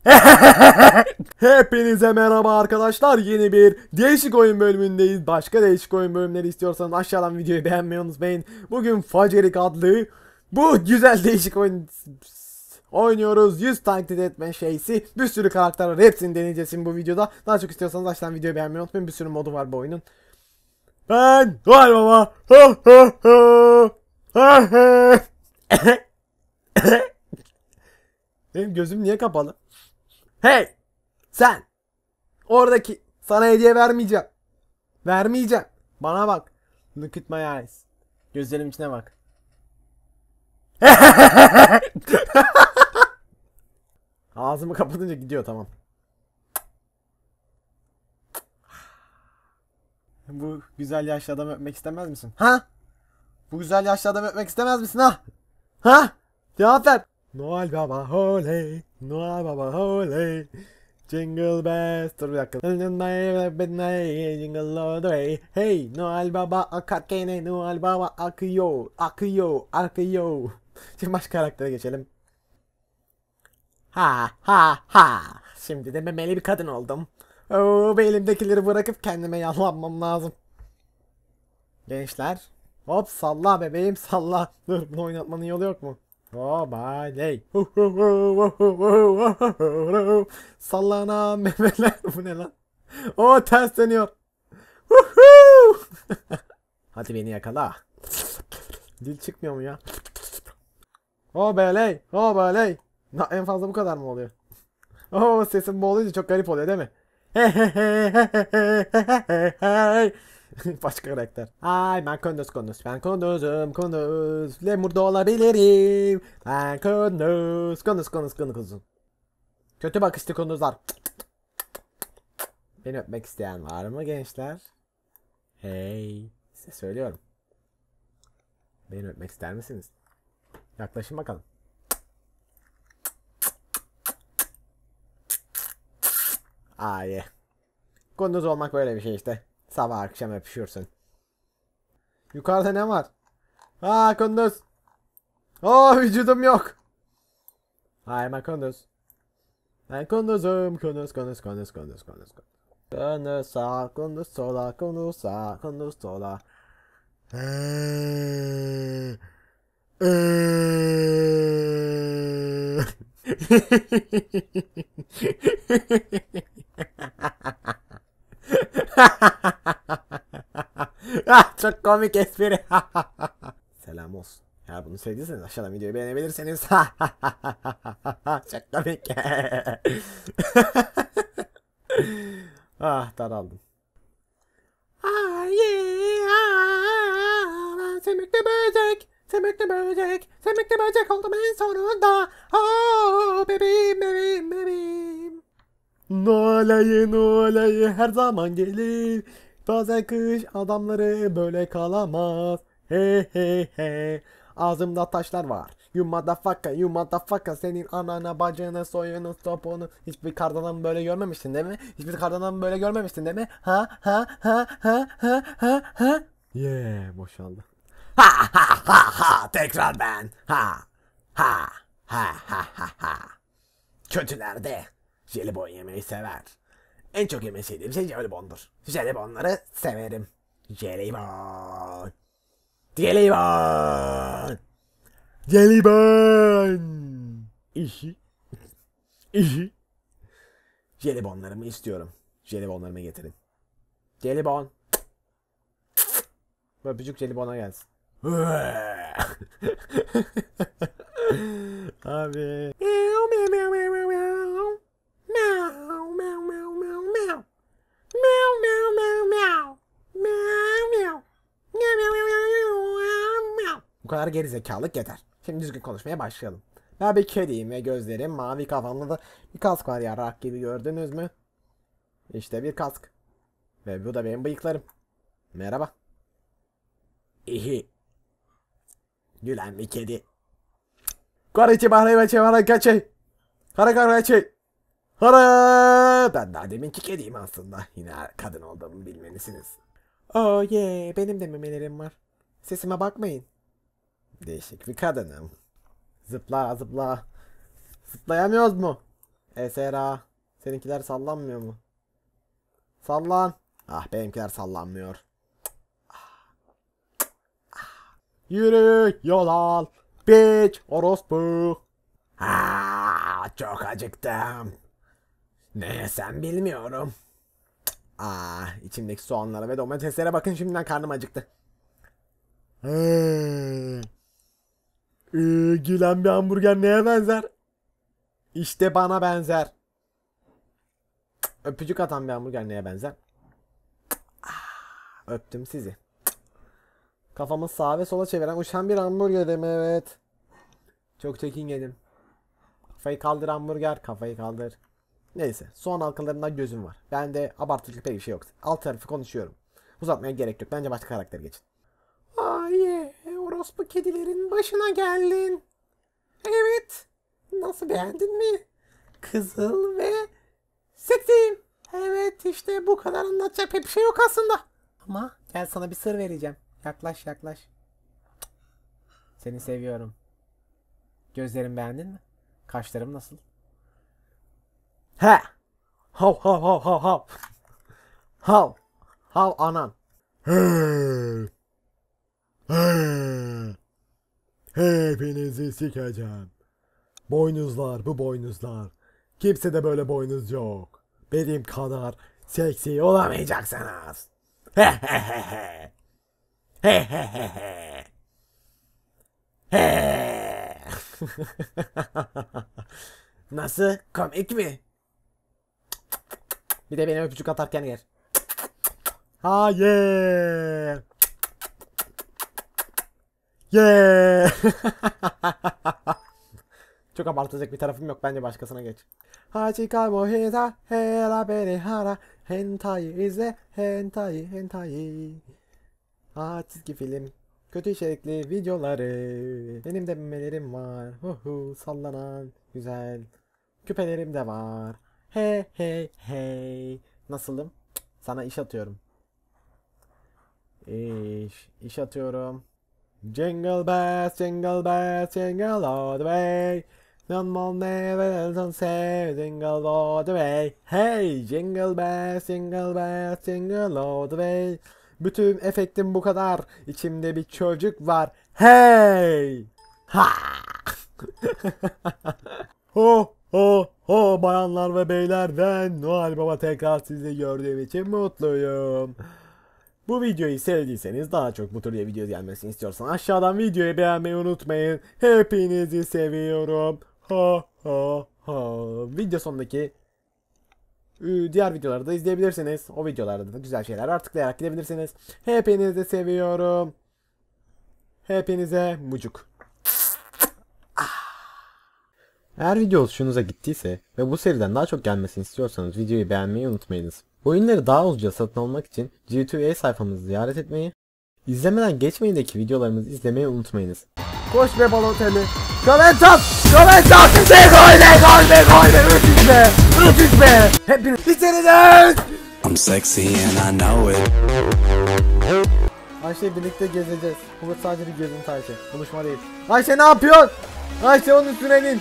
Hepinize merhaba arkadaşlar. Yeni bir değişik oyun bölümündeyiz. Başka değişik oyun bölümleri istiyorsanız aşağıdan videoyu beğenmeyi unutmayın. Bugün Facerik adlı bu güzel değişik oyun oynuyoruz. 100 taklit etme şeysi. Bir sürü karakter var. Hepsini deneyeceğiz bu videoda. Daha çok istiyorsanız aşağıdan videoyu beğenmeyi unutmayın. Bir sürü modu var bu oyunun. Ben Noel Baba. Ha, ha, ha. Ha, ha. Benim gözüm niye kapalı? Hey! Sen! Oradaki sana hediye vermeyeceğim. Vermeyeceğim. Bana bak. Look at my eyes. Gözlerim içine bak. Ağzımı kapatınca gidiyor tamam. Bu güzel yaşlı adamı öpmek istemez misin? Ha? Bu güzel yaşlı adamı öpmek istemez misin ha? Ha? Cevap ver. Noel Baba Holey, Noel Baba Holey. Jingle bells. Dur bir dakika. Jingle all the way. Hey Noel Baba akarken Noel Baba akıyor, akıyor, akıyor. Şimdi başka karaktere geçelim. Ha ha ha. Şimdi de memeli bir kadın oldum. Oo, elimdekileri bırakıp kendime yallanmam lazım. Gençler. Hop salla bebeğim salla. Dur bunu oynatmanın yolu yok mu? Oh my Sallana memeler. Bu ne lan? O ters dönüyor. Hadi beni yakala. Dil çıkmıyor mu ya? O beley. O beley. En fazla bu kadar mı oluyor? Oo sesim boğulunca çok garip oluyor değil mi? Başka karakter. Ay ben kunduz kunduz. Ben kunduzum kunduz. Lemurda olabilirim. Ben. Kunduz kunduz kunduz kunduz. Kötü bakışlı kunduzlar. Beni öpmek isteyen var mı gençler? Hey. Size söylüyorum. Beni öpmek ister misiniz? Yaklaşın bakalım. Ay. Kunduz olmak böyle bir şey işte. Sabah akşam öpüşürsün. Yukarıda ne var? Aa kunduz. Oh vücudum yok. Ay ben kunduz. Ben kunduzum. Kunduz kunduz kunduz kunduz kunduz. Kunduz sağ kunduz sola kunduz sağ kunduz sola. ah, çok komik espri. Selam olsun. Ya bunu sevdiyseniz aşağıdan videoyu beğenebilirseniz. çok komik. ah daraldım. Ah yeah, ah, semekli böcek, semekli böcek, semekli böcek oldum en sonunda. Oh bebeğim bebeğim bebeğim. Noel ayı Noel ayı her zaman gelir. Bazen kış adamları böyle kalamaz. He he he. Ağzımda taşlar var. You motherfucker, you motherfucker. Senin anana, bacını, soyunu, topunu. Hiçbir kardan böyle görmemiştin değil mi? Hiçbir kardan böyle görmemiştin değil mi? Ha ha ha ha ha ha ha. Yeah, boşaldı. Ha ha ha ha. Tekrar ben. Ha ha ha ha ha ha. Kötülerde jelibon yemeyi sever. En çok yemeyi sevdiğim şey jelibondur. Jelibonları severim. Jelibon. Jelibon. Jelibon. İşi. İşi. Jelibonlarımı istiyorum. Jelibonlarımı getirin. Jelibon. Öpücük jelibona gelsin. Abi. Kadar gerizekalık yeter. Şimdi düzgün konuşmaya başlayalım. Ben bir kediyim ve gözlerim mavi kafamda da bir kask var yarrak gibi gördünüz mü? İşte bir kask. Ve bu da benim bıyıklarım. Merhaba. İhi. Gülen bir kedi. Kariçi bahre ve çevara kaçı. Kara karaçı. Hara. Ben daha deminki kediyim aslında. Yine kadın olduğumu bilmelisiniz. Oh yeah. Benim de memelerim var. Sesime bakmayın. Değişik bir kadınım. Zıpla zıpla. Zıplayamıyoruz mu? Esera. Seninkiler sallanmıyor mu? Sallan. Ah benimkiler sallanmıyor. Yürü yol al. Bitch orospu. Aa, çok acıktım. Ne yesem bilmiyorum. Aa, içimdeki soğanlara ve domateslere bakın şimdiden karnım acıktı. Ee, ee, gülen bir hamburger neye benzer? İşte bana benzer. Öpücük atan bir hamburger neye benzer? Ah, Öptüm sizi. Kafamı sağa ve sola çeviren uçan bir hamburgerim evet. Çok çekingenim. Kafayı kaldır hamburger, kafayı kaldır. Neyse, soğan halkalarından gözüm var. Ben de abartıcı pek bir şey yok. Alt tarafı konuşuyorum. Uzatmaya gerek yok. Bence başka karakter geçin. Ay, orospu kedilerin başına geldin. Evet. Nasıl beğendin mi? Kızıl ve seksiyim. Evet işte bu kadar anlatacak pek bir şey yok aslında. Ama gel sana bir sır vereceğim. Yaklaş yaklaş. Seni seviyorum. Gözlerim beğendin mi? Kaşlarım nasıl? He. Hav hav hav hav hav. Hav. Hav anan. Hey. Hey. Hepinizi sikeceğim. Boynuzlar bu boynuzlar. Kimse de böyle boynuz yok. Benim kadar seksi olamayacaksınız. He he he. Nasıl? Komik mi? Bir de beni öpücük atarken yer. Hayır. Yeah. Çok abartacak bir tarafım yok. Bence başkasına geç. Hachika mohita hera beri hara hentai izle hentai hentai. Aa çizgi film. Kötü içerikli videoları. Benim de memelerim var. Hu hu sallanan güzel. Küpelerim de var. Hey hey hey. Nasılım? Sana iş atıyorum. İş, iş atıyorum. Jingle bells, jingle bells, jingle all the way. None more never don't say jingle all the way. Hey, jingle bells, jingle bells, jingle all the way. Bütün efektim bu kadar. İçimde bir çocuk var. Hey! Ha! ho ho ho bayanlar ve beyler ben Noel Baba tekrar sizi gördüğüm için mutluyum. Bu videoyu sevdiyseniz daha çok bu tür video gelmesini istiyorsan aşağıdan videoyu beğenmeyi unutmayın. Hepinizi seviyorum. Ha ha ha. Video sonundaki ıı, diğer videoları da izleyebilirsiniz. O videolarda da güzel şeyler var tıklayarak gidebilirsiniz. Hepinizi seviyorum. Hepinize mucuk. Eğer video hoşunuza gittiyse ve bu seriden daha çok gelmesini istiyorsanız videoyu beğenmeyi unutmayınız. Bu oyunları daha ucuza satın almak için G2A sayfamızı ziyaret etmeyi, izlemeden geçmeyindeki videolarımızı izlemeyi unutmayınız. Koş be Balotelli! Comment at! Comment at! Ne gol ne gol ne gol ne ötüz be! Ötüz be! Hepiniz bitiriniz! I'm sexy and I know it. Ayşe birlikte gezeceğiz. Bu sadece bir gezin Ayşe. Buluşma değil. Ayşe ne yapıyorsun? Ayşe onun üstüne in.